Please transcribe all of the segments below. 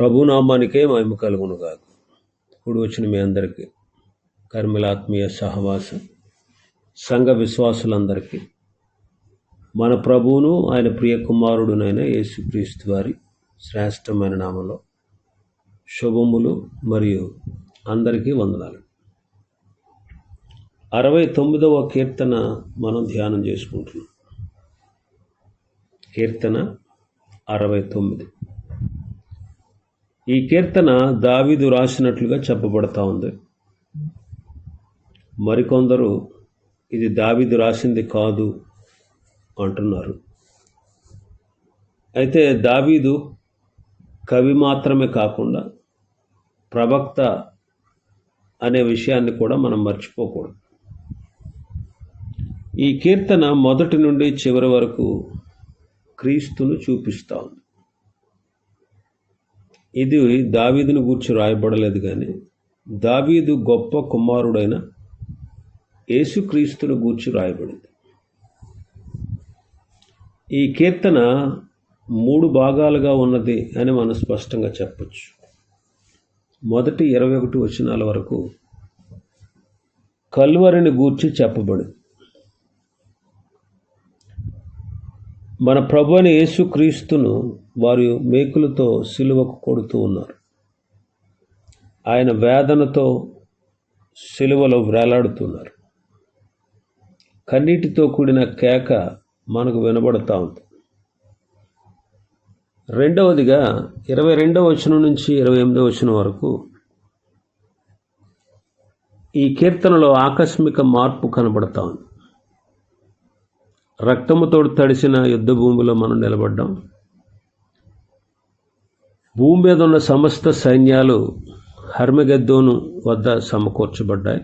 ప్రభునామానికే మహిమ కలుగును కాదు ఇప్పుడు వచ్చిన మీ అందరికీ కర్మిలాత్మీయ సహవాసం సంఘ విశ్వాసులందరికీ మన ప్రభువును ఆయన ప్రియ కుమారుడునైన యేసుక్రీస్తు వారి శ్రేష్టమైన నామంలో శుభములు మరియు అందరికీ వందనాలు. అరవై తొమ్మిదవ కీర్తన మనం ధ్యానం చేసుకుంటున్నాం. కీర్తన అరవై తొమ్మిది. ఈ కీర్తన దావీదు రాసినట్లుగా చెప్పబడతా ఉంది. మరికొందరు ఇది దావీదు రాసింది కాదు అంటున్నారు. అయితే దావీదు కవి మాత్రమే కాకుండా ప్రవక్త అనే విషయాన్ని కూడా మనం మర్చిపోకూడదు. ఈ కీర్తన మొదటి నుండి చివరి వరకు క్రీస్తును చూపిస్తూ ఉంది. ఇది దావీదును గూర్చి రాయబడలేదు కానీ దావీదు గొప్ప కుమారుడైన యేసుక్రీస్తును గూర్చి రాయబడింది. ఈ కీర్తన మూడు భాగాలుగా ఉన్నది అని మనం స్పష్టంగా చెప్పచ్చు. మొదటి ఇరవై ఒకటి వచనాల వరకు కల్వరిని గూర్చి చెప్పబడింది. మన ప్రభు అని యేసుక్రీస్తును వారు మేకులతో సిలువకు కొడుతూ ఉన్నారు. ఆయన వేదనతో సిలువలో వేలాడుతున్నారు. కన్నీటితో కూడిన కేక మనకు వినబడతా ఉంది. రెండవదిగా ఇరవై రెండవ వచనం నుంచి ఇరవై ఎనిమిదవ వచనం వరకు ఈ కీర్తనలో ఆకస్మిక మార్పు కనబడతా ఉంది. రక్తముతో తడిసిన యుద్ధ భూమిలో మనం నిలబడ్డాం. భూమి మీద ఉన్న సమస్త సైన్యాలు హర్మగద్దోను వద్ద సమకూర్చబడ్డాయి.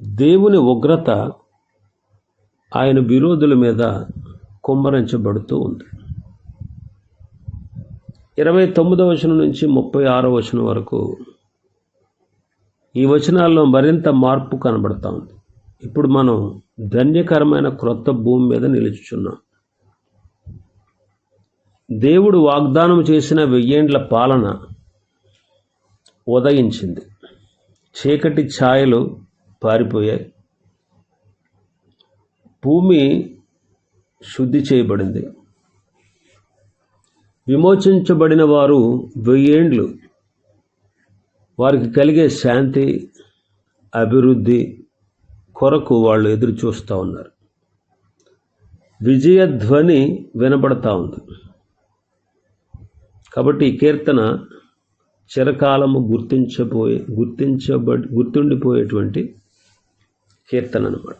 దేవుని ఉగ్రత ఆయన విరోధుల మీద కుమ్మరించబడుతూ ఉంది. ఇరవై తొమ్మిదవ వచనం నుంచి ముప్పై ఆరో వచనం వరకు ఈ వచనాల్లో మరింత మార్పు కనబడతా ఉంది. ఇప్పుడు మనం ధన్యకరమైన క్రొత్త భూమి మీద నిలుచుచున్నాం. దేవుడు వాగ్దానం చేసిన వెయ్యేండ్ల పాలన ఉదయించింది. చీకటి ఛాయలు పారిపోయాయి. భూమి శుద్ధి చేయబడింది. విమోచించబడిన వారు వెయ్యేండ్లు. వారికి కలిగే శాంతి అభివృద్ధి కొరకు వాళ్ళు ఎదురు చూస్తూ ఉన్నారు. విజయధ్వని వినబడతా ఉంది. కాబట్టి ఈ కీర్తన చిరకాలము గుర్తించబోయే గుర్తించబడి గుర్తుండిపోయేటువంటి కీర్తన అనమాట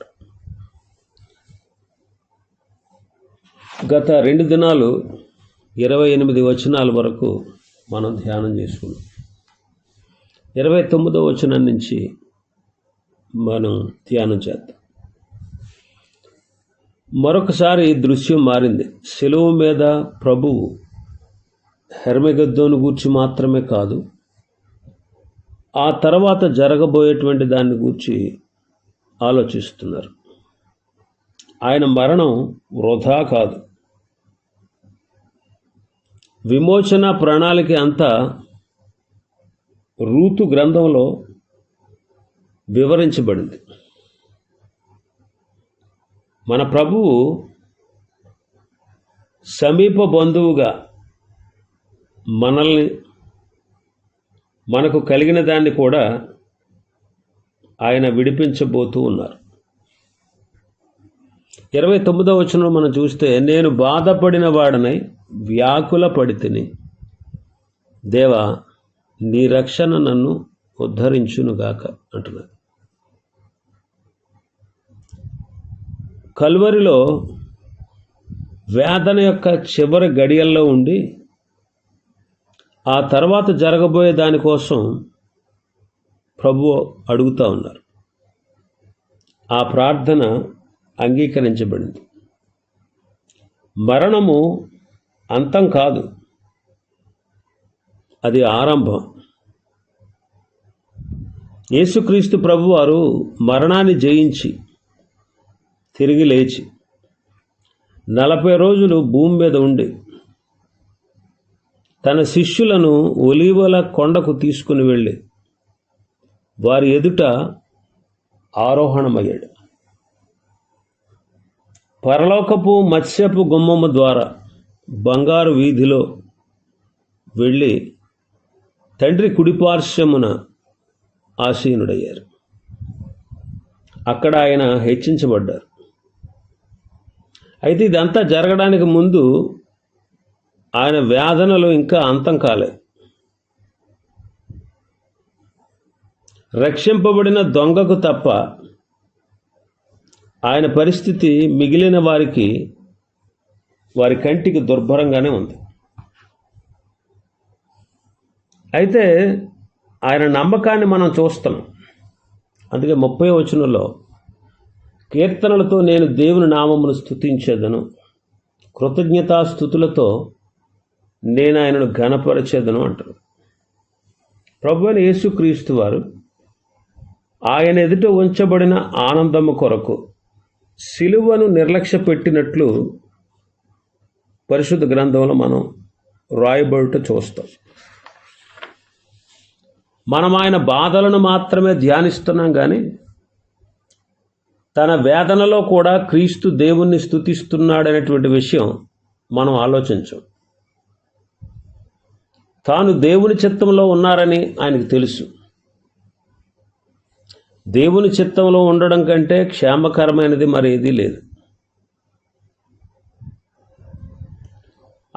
గత రెండు దినాలు ఇరవై ఎనిమిది వచనాల వరకు మనం ధ్యానం చేసుకున్నాం. ఇరవై తొమ్మిదో వచనం నుంచి మనం ధ్యానం చేద్దాం. మరొకసారి దృశ్యం మారింది. సెలవు మీద ప్రభువు హెర్మెగద్దోను గూర్చి మాత్రమే కాదు ఆ తర్వాత జరగబోయేటువంటి దాన్ని గూర్చి ఆలోచిస్తున్నారు. ఆయన మరణం వృధా కాదు. విమోచన ప్రణాళిక అంతా రూతు గ్రంథంలో వివరించబడింది. మన ప్రభువు సమీప బంధువుగా మనల్ని మనకు కలిగిన దాన్ని కూడా ఆయన విడిపించబోతూ ఉన్నారు. ఇరవై తొమ్మిదవ వచనంలో మనం చూస్తే నేను బాధపడిన వాడనై వ్యాకుల పడితిని దేవా నీ రక్షణ నన్ను ఉద్ధరించునుగాక అంటున్నారు కల్వరిలో వేదన యొక్క చివరి గడియల్లో ఉండి ఆ తర్వాత జరగబోయే దానికోసం ప్రభు అడుగుతూ ఉన్నారు. ఆ ప్రార్థన అంగీకరించబడింది. మరణము అంతం కాదు. అది ఆరంభం. యేసుక్రీస్తు ప్రభువారు మరణాన్ని జయించి తిరిగి లేచి నలభై రోజులు భూమి మీద ఉండి తన శిష్యులను ఒలీవల కొండకు తీసుకుని వెళ్ళి వారి ఎదుట ఆరోహణమయ్యాడు. పరలోకపు మత్స్యపు గుమ్మము ద్వారా బంగారు వీధిలో వెళ్ళి తండ్రి కుడిపార్శ్వమున ఆసీనుడయ్యారు. అక్కడ ఆయన హెచ్చించబడ్డారు. అయితే ఇదంతా జరగడానికి ముందు ఆయన వేదనలు ఇంకా అంతం కాలేదు రక్షింపబడిన దొంగకు తప్ప ఆయన పరిస్థితి మిగిలిన వారికి వారి కంటికి దుర్భరంగానే ఉంది. అయితే ఆయన నమ్మకాన్ని మనం చూస్తున్నాం. అందుకే ముప్పై వచనంలో కీర్తనలతో నేను దేవుని నామమును స్థుతించేదను కృతజ్ఞతాస్థుతులతో నేను ఆయనను ఘనపరచేదను అంటారు. ప్రభు అని యేసుక్రీస్తు వారు ఆయన ఎదుట ఉంచబడిన ఆనందము కొరకు సిలువను నిర్లక్ష్య పెట్టినట్లు పరిశుద్ధ గ్రంథంలో మనం రాయబడుట చూస్తాం. మనం ఆయన బాధలను మాత్రమే ధ్యానిస్తున్నాం కానీ తన వేదనలో కూడా క్రీస్తు దేవుణ్ణి స్థుతిస్తున్నాడనేటువంటి విషయం మనం ఆలోచించం. తాను దేవుని చిత్తంలో ఉన్నారని ఆయనకు తెలుసు. దేవుని చిత్తంలో ఉండడం కంటే క్షేమకరమైనది మరేదీ లేదు.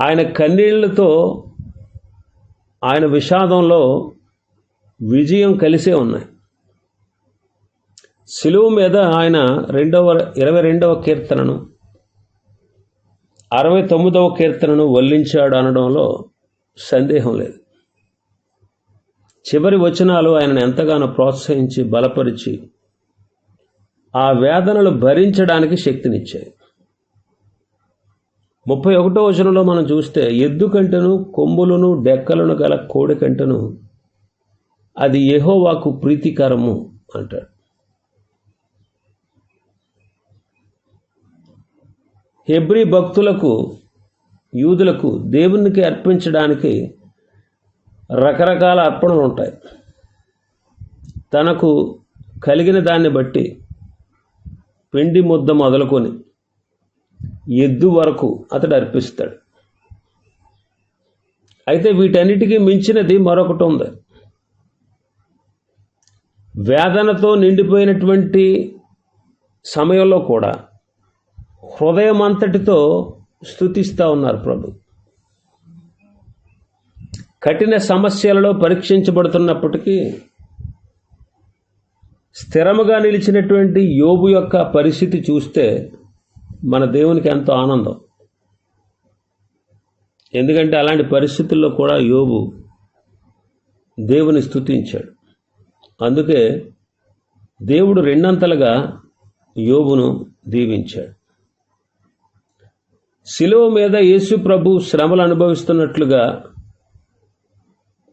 ఆయన కన్నీళ్ళతో ఆయన విషాదంలో విజయం కలిసే ఉన్నాయి. సిలువు మీద ఆయన రెండవ ఇరవై రెండవ కీర్తనను అరవై తొమ్మిదవ కీర్తనను వల్లించాడు అనడంలో సందేహం లేదు. చివరి వచనాలు ఆయనను ఎంతగానో ప్రోత్సహించి బలపరిచి ఆ వేదనలు భరించడానికి శక్తినిచ్చాయి. ముప్పై ఒకటో వచనంలో మనం చూస్తే ఎద్దు కంటెను కొమ్ములను డెక్కలను గల కోడి కంటెను అది యహోవాకు ప్రీతికరము అంటాడు. హెబ్రి భక్తులకు యూదులకు దేవునికి అర్పించడానికి రకరకాల అర్పణలు ఉంటాయి. తనకు కలిగిన దాన్ని బట్టి పిండి ముద్ద మొదలుకొని ఎద్దు వరకు అతడు అర్పిస్తాడు. అయితే వీటన్నిటికీ మించినది మరొకటి ఉంది. వేదనతో నిండిపోయినటువంటి సమయంలో కూడా హృదయం అంతటితో స్థుతిస్తూ ఉన్నారు ప్రభు. కఠిన సమస్యలలో పరీక్షించబడుతున్నప్పటికీ స్థిరముగా నిలిచినటువంటి యోబు యొక్క పరిస్థితి చూస్తే మన దేవునికి ఎంతో ఆనందం. ఎందుకంటే అలాంటి పరిస్థితుల్లో కూడా యోబు దేవుని స్థుతించాడు అందుకే దేవుడు రెండంతలుగా యోబును దీవించాడు. శిలువ మీద యేసు ప్రభు శ్రమలు అనుభవిస్తున్నట్లుగా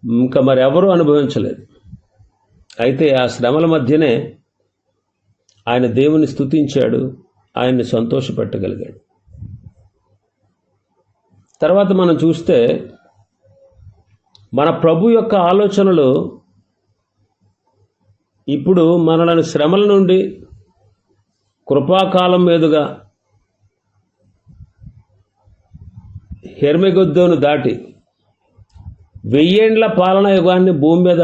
ఇంకా మరెవరూ అనుభవించలేదు. అయితే ఆ శ్రమల మధ్యనే ఆయన దేవుని స్థుతించాడు ఆయన్ని సంతోషపెట్టగలిగాడు. తర్వాత మనం చూస్తే మన ప్రభు యొక్క ఆలోచనలు ఇప్పుడు మనలను శ్రమల నుండి కృపాకాలం మీదుగా హెర్మెగొద్దోను దాటి వెయ్యేండ్ల పాలన యుగాన్ని భూమి మీద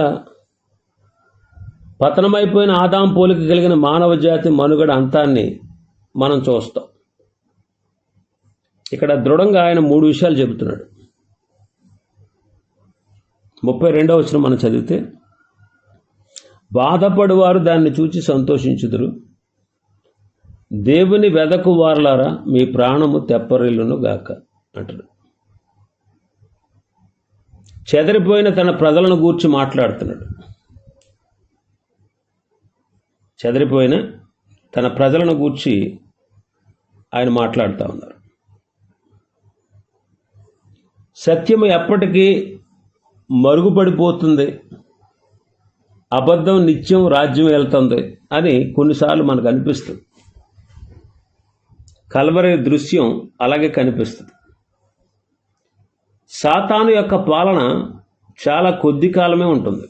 పతనమైపోయిన ఆదాం పోలిక కలిగిన మానవ జాతి మనుగడ అంతాన్ని మనం చూస్తాం. ఇక్కడ దృఢంగా ఆయన మూడు విషయాలు చెబుతున్నాడు. ముప్పై రెండవ వచ్చిన మనం చదివితే బాధపడువారు దాన్ని చూచి సంతోషించుదురు. దేవుని వెదకు వారలారా మీ ప్రాణము తెప్పరిల్లును గాక అంటాడు. చెదరిపోయిన తన ప్రజలను గూర్చి మాట్లాడుతున్నాడు. చెదరిపోయిన తన ప్రజలను గూర్చి ఆయన మాట్లాడుతూ ఉన్నారు. సత్యము ఎప్పటికీ మరుగుపడిపోతుంది. అబద్ధం నిత్యం రాజ్యం వెళ్తుంది అని కొన్నిసార్లు మనకు అనిపిస్తుంది. కలవరి దృశ్యం అలాగే కనిపిస్తుంది. సాతాను యొక్క పాలన చాలా కొద్ది కాలమే ఉంటుంది.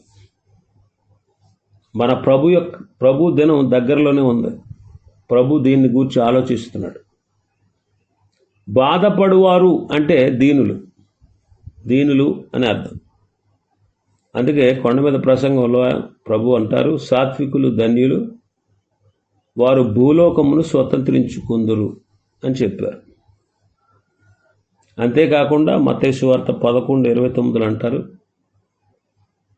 మన ప్రభు యొక్క ప్రభు దినం దగ్గరలోనే ఉంది. ప్రభు దీన్ని గురించి ఆలోచిస్తున్నాడు. బాధపడువారు అంటే దీనులు. దీనులు అని అర్థం. అందుకే కొండ మీద ప్రసంగంలో ప్రభు అంటారు సాత్వికులు ధన్యులు వారు భూలోకమును స్వతంత్రించుకుందురు అని చెప్పారు. అంతేకాకుండా మతేసు వార్త పదకొండు ఇరవై తొమ్మిదిలో అంటారు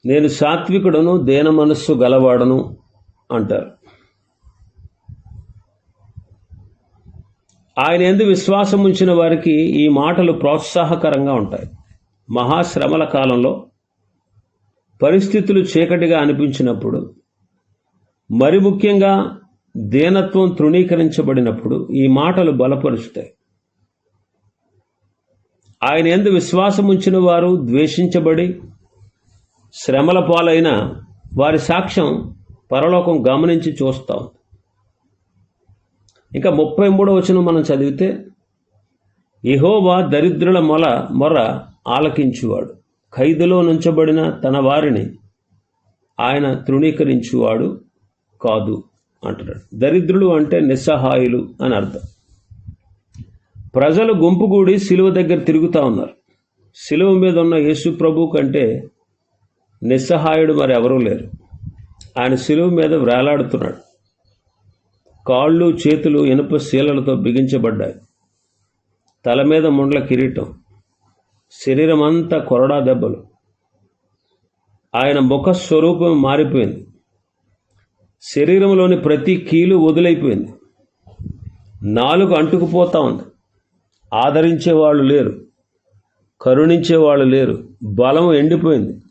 నేను సాత్వికుడను దేన మనస్సు గలవాడను అంటారు. ఆయన ఎందు విశ్వాసం ఉంచిన వారికి ఈ మాటలు ప్రోత్సాహకరంగా ఉంటాయి. మహాశ్రమల కాలంలో పరిస్థితులు చీకటిగా అనిపించినప్పుడు మరి ముఖ్యంగా దీనత్వం తృణీకరించబడినప్పుడు ఈ మాటలు బలపరుస్తాయి. ఆయన ఎందు విశ్వాసం ఉంచిన వారు ద్వేషించబడి శ్రమల పాలైన వారి సాక్ష్యం పరలోకం గమనించి చూస్తాం ఇంకా ముప్పై మూడో వచనం మనం చదివితే ఇహోవా దరిద్రుల మొల మొర ఆలకించువాడు. ఖైదులో నుంచబడిన తన వారిని ఆయన తృణీకరించువాడు కాదు అంటున్నాడు. దరిద్రులు అంటే నిస్సహాయులు అని అర్థం. ప్రజలు గుంపుగూడి సిలువ దగ్గర తిరుగుతూ ఉన్నారు. సిలువ మీద ఉన్న యేసు ప్రభు కంటే నిస్సహాయుడు మరి ఎవరూ లేరు. ఆయన సిలువ మీద వేలాడుతున్నాడు. కాళ్ళు చేతులు ఇనుప శీలలతో బిగించబడ్డాయి. తల మీద ముండ్ల కిరీటం. శరీరం అంతా కొరడా దెబ్బలు. ఆయన ముఖ స్వరూపం మారిపోయింది. శరీరంలోని ప్రతి కీలు వదిలైపోయింది. నాలుగు అంటుకుపోతా ఉంది. ఆదరించే వాళ్ళు లేరు. కరుణించే వాళ్ళు లేరు. బలం ఎండిపోయింది.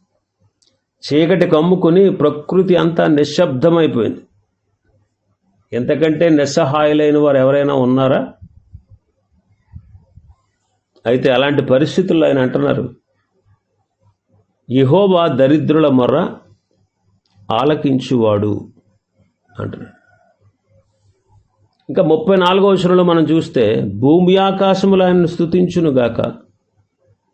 చీకటి కమ్ముకుని ప్రకృతి అంతా నిశ్శబ్దమైపోయింది. ఎంతకంటే నిస్సహాయులైన వారు ఎవరైనా ఉన్నారా? అయితే అలాంటి పరిస్థితుల్లో ఆయన అంటున్నారు యహోబా దరిద్రుల మొర్ర ఆలకించువాడు అంటున్నాడు ఇంకా ముప్పై నాలుగో వచనంలో మనం చూస్తే భూమి ఆకాశములు ఆయనను స్థుతించునుగాక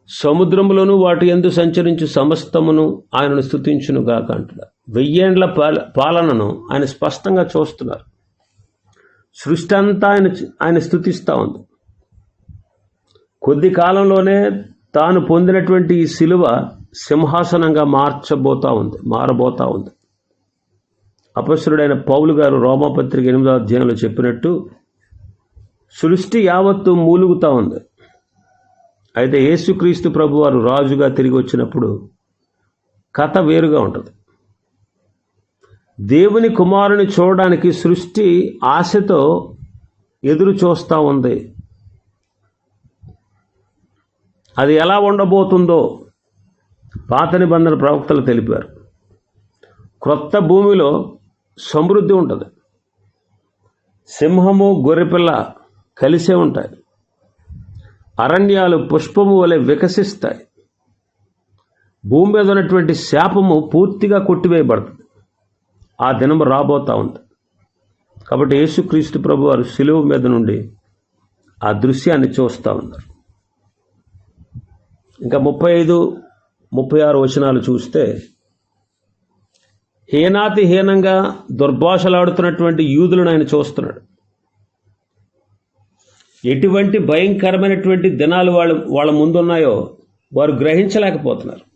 సముద్రములను వాటి ఎందు సంచరించు సమస్తమును ఆయనను స్థుతించునుగాక అంటున్నారు. వెయ్యేండ్ల పాల పాలనను ఆయన స్పష్టంగా చూస్తున్నారు. సృష్టి అంతా ఆయన ఆయన స్థుతిస్తూ ఉంది. కొద్ది కాలంలోనే తాను పొందినటువంటి ఈ శిలువ సింహాసనంగా మార్చబోతా ఉంది మారబోతా ఉంది. అపస్సురుడైన పౌలు గారు రోమాపత్రిక ఎనిమిదో అధ్యాయంలో చెప్పినట్టు సృష్టి యావత్తు మూలుగుతూ ఉంది. అయితే యేసుక్రీస్తు ప్రభు వారు రాజుగా తిరిగి వచ్చినప్పుడు కథ వేరుగా ఉంటుంది. దేవుని కుమారుని చూడడానికి సృష్టి ఆశతో ఎదురు చూస్తూ ఉంది. అది ఎలా ఉండబోతుందో పాత నిబంధన ప్రవక్తలు తెలిపారు. క్రొత్త భూమిలో సమృద్ధి ఉంటుంది. సింహము గొర్రెపిల్ల కలిసే ఉంటాయి. అరణ్యాలు పుష్పము వలె వికసిస్తాయి. భూమి మీద ఉన్నటువంటి శాపము పూర్తిగా కొట్టివేయబడుతుంది. ఆ దినం రాబోతా ఉంది. కాబట్టి యేసుక్రీస్తు ప్రభు వారు సిలువు మీద నుండి ఆ దృశ్యాన్ని చూస్తూ ఉన్నారు. ఇంకా ముప్పై ఐదు ముప్పై ఆరు వచనాలు చూస్తే హీనాతి హీనంగా దుర్భాషలాడుతున్నటువంటి యూదులను ఆయన చూస్తున్నాడు. ఎటువంటి భయంకరమైనటువంటి దినాలు వాళ్ళు వాళ్ళ ముందున్నాయో వారు గ్రహించలేకపోతున్నారు.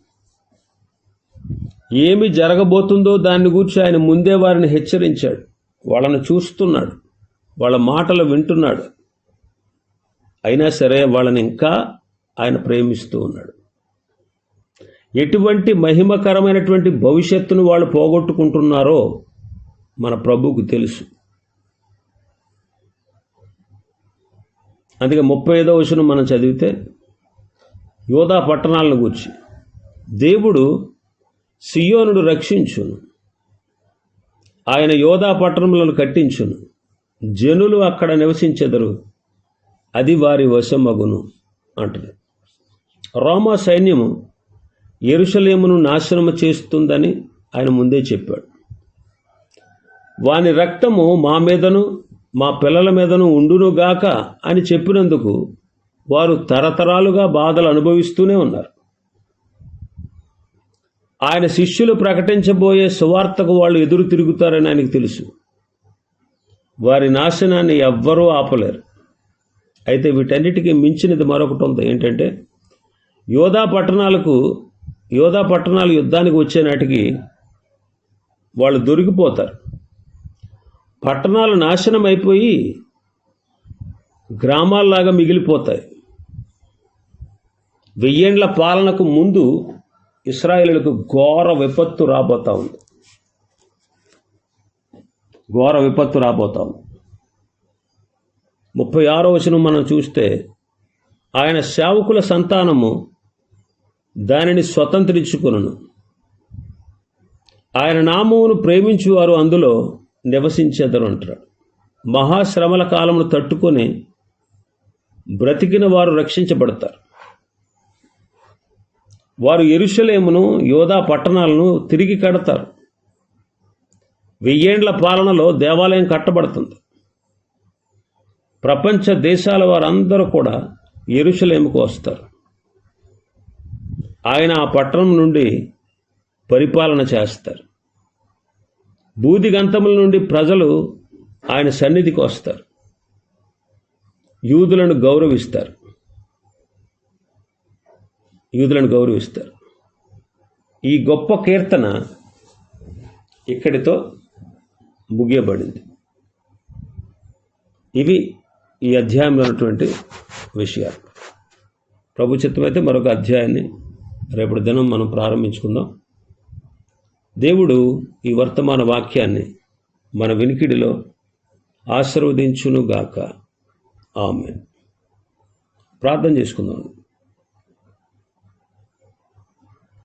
ఏమి జరగబోతుందో దాన్ని గురించి ఆయన ముందే వారిని హెచ్చరించాడు. వాళ్ళని చూస్తున్నాడు. వాళ్ళ మాటలు వింటున్నాడు. అయినా సరే వాళ్ళని ఇంకా ఆయన ప్రేమిస్తూ ఉన్నాడు. ఎటువంటి మహిమకరమైనటువంటి భవిష్యత్తును వాళ్ళు పోగొట్టుకుంటున్నారో మన ప్రభువుకు తెలుసు. అందుకే ముప్పై ఐదో వచనం మనం చదివితే యోధా పట్టణాలను గూర్చి దేవుడు సియోనుడు రక్షించును ఆయన యోధా పట్టణములను కట్టించును జనులు అక్కడ నివసించెదరు అది వారి వశమగును అంటది. రోమా సైన్యము ఎరుషలేమును నాశనము చేస్తుందని ఆయన ముందే చెప్పాడు. వాని రక్తము మా మీదను మా పిల్లల మీదను ఉండునుగాక అని చెప్పినందుకు వారు తరతరాలుగా బాధలు అనుభవిస్తూనే ఉన్నారు. ఆయన శిష్యులు ప్రకటించబోయే సువార్తకు వాళ్ళు ఎదురు తిరుగుతారని ఆయనకు తెలుసు. వారి నాశనాన్ని ఎవ్వరూ ఆపలేరు. అయితే వీటన్నిటికీ మించినది మరొకటి ఉంది. ఏంటంటే యోధా పట్టణాలకు యోధా పట్టణాలు యుద్ధానికి వచ్చే నాటికి వాళ్ళు దొరికిపోతారు. పట్టణాలు నాశనం అయిపోయి గ్రామాల్లాగా మిగిలిపోతాయి. వెయ్యేండ్ల పాలనకు ముందు ఇస్రాయేలులకు ఘోర విపత్తు రాబోతా ఉంది. ఘోర విపత్తు రాబోతా ఉంది. ముప్పై ఆరో వచనం మనం చూస్తే ఆయన సేవకుల సంతానము దానిని స్వతంత్రించుకును ఆయన నామమును ప్రేమించువారు అందులో నివసించేదరు అంటారు మహాశ్రమల కాలమును తట్టుకొని బ్రతికిన వారు రక్షించబడతారు. వారు ఎరుషలేమును యోధా పట్టణాలను తిరిగి కడతారు. వెయ్యేండ్ల పాలనలో దేవాలయం కట్టబడుతుంది. ప్రపంచ దేశాల వారందరూ కూడా ఎరుషలేముకు వస్తారు. ఆయన ఆ పట్టణం నుండి పరిపాలన చేస్తారు. బూదిగంతముల నుండి ప్రజలు ఆయన సన్నిధికి వస్తారు. యూదులను గౌరవిస్తారు. యూదులను గౌరవిస్తారు. ఈ గొప్ప కీర్తన ఇక్కడితో ముగియబడింది. ఇవి ఈ అధ్యాయంలో ఉన్నటువంటి విషయాలు. ప్రభు చిత్తమైతే మరొక అధ్యాయాన్ని రేపటి దినం మనం ప్రారంభించుకుందాం. దేవుడు ఈ వర్తమాన వాక్యాన్ని మన వినికిడిలో ఆశీర్వదించునుగాక. ఆమె ప్రార్థన చేసుకుందాం.